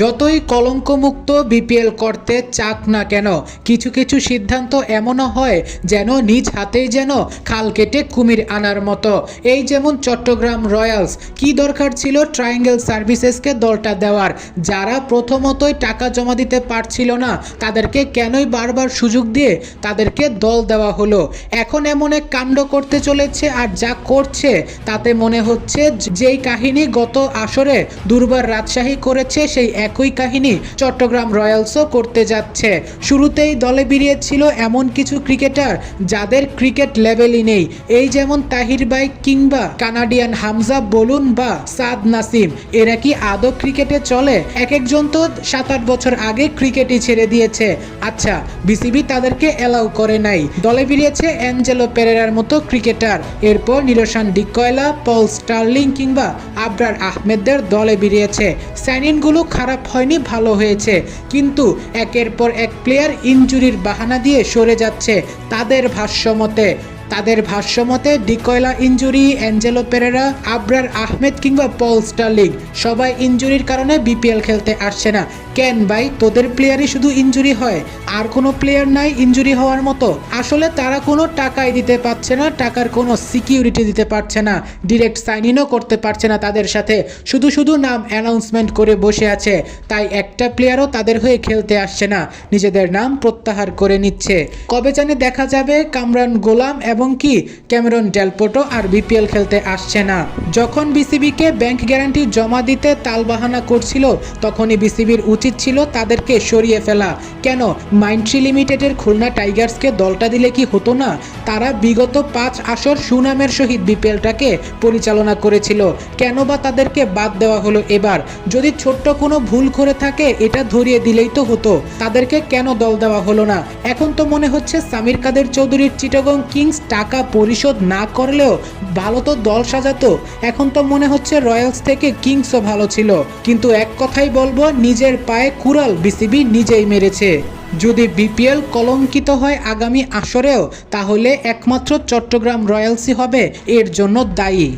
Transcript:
যতই কলঙ্কমুক্ত বিপিএল করতে চাক না কেন, কিছু কিছু সিদ্ধান্ত এমনও হয় যেন নিজ হাতেই যেন খাল কেটে কুমির আনার মতো। এই যেমন চট্টগ্রাম রয়্যালস, কি দরকার ছিল ট্রায়াঙ্গেল সার্ভিসেসকে দলটা দেওয়ার? যারা প্রথমতই টাকা জমা দিতে পারছিল না, তাদেরকে কেনই বারবার সুযোগ দিয়ে তাদেরকে দল দেওয়া হলো? এখন এমন এক কাণ্ড করতে চলেছে আর যা করছে, তাতে মনে হচ্ছে যেই কাহিনী গত আসরে দুর্বার রাজশাহী করেছে, সেই একই কাহিনী চট্টগ্রাম রয়্যালসও করতে যাচ্ছে। শুরুতেই দলে বেরিয়েছিল এমন কিছু ক্রিকেটার যাদের ক্রিকেট লেভেলই নেই। এই যেমন তাহির বাই কিংবা কানাডিয়ান হামজা বলুন বা সাদ নাসিম, এরা কি আদৌ ক্রিকেটে চলে? এক একজন তো সাত আট বছর আগে ক্রিকেটই ছেড়ে দিয়েছে। আচ্ছা বিসিবি তাদেরকে অ্যালাউ করে নাই। দলে বেরিয়েছে অ্যাঞ্জেলো পেরেরার মতো ক্রিকেটার। এরপর নিরসান ডিকয়লা, পল স্টার্লিং কিংবা আবরার আহমেদদের দলে বেরিয়েছে। সাইনিনগুলো খারাপ হয়নি, ভালো হয়েছে। কিন্তু একের পর এক প্লেয়ার ইঞ্জুরির বাহানা দিয়ে সরে যাচ্ছে তাদের ভাষ্যমতে। তাদের ভাষ্যমতে, ডিকয়লা ইনজুরি অ্যাঞ্জেলো পেরেরা, আবরার আহমেদ কিংবা পল স্টার্লিং সবাই ইনজুরির কারণে বিপিএল খেলতে আসছে না। কেন ভাই? তোদের প্লেয়ারই শুধু ইনজুরি হয়। আর কোনো প্লেয়ার নাই ইনজুরি হওয়ার মতো। আসলে তারা কোনো টাকাই দিতে পারছে না, টাকার কোনো সিকিউরিটি দিতে পারছে না, ডিরেক্ট সাইন ইনও করতে পারছে না তাদের সাথে। শুধু শুধু নাম অ্যানাউন্সমেন্ট করে বসে আছে। তাই একটা প্লেয়ারও তাদের হয়ে খেলতে আসছে না। নিজেদের নাম প্রত্যাহার করে নিচ্ছে। কবে জানে দেখা যাবে, কামরান গোলাম এবং কি, ক্যামেরন ডেলপোটো আর বিপিএল খেলতে আসছে না। যখন বিসিবিকে ব্যাংক গ্যারান্টি জমা দিতে তালবাহানা করছিল, তখনই বিসিবির উচিত ছিল তাদেরকে সরিয়ে ফেলা। কেন, মাইন্ট্রি লিমিটেডের খুলনা টাইগার্সকে দলটা দিলে কি হতো না? তারা বিগত পাঁচ আসর সুনামের সহিত বিপিএলটাকে পরিচালনা করেছিল। কেন বা তাদেরকে বাদ দেওয়া হলো এবার? যদি ছোট্ট কোনো ভুল করে থাকে, এটা ধরিয়ে দিলেই তো হতো। তাদেরকে কেন দল দেওয়া হলো না? এখন তো মনে হচ্ছে সামির কাদের চৌধুরীর চিটাগং কিংস টাকা পরিশোধ না করলেও ভালো তো দল সাজাতো। এখন তো মনে হচ্ছে রয়্যালস থেকে কিংসও ভালো ছিল। কিন্তু এক কথাই বলব, নিজের পায়ে কুড়াল বিসিবি নিজেই মেরেছে। যদি বিপিএল কলঙ্কিত হয় আগামী আসরেও তাহলে একমাত্র চট্টগ্রাম রয়্যালসই হবে। এর জন্য দায়ী।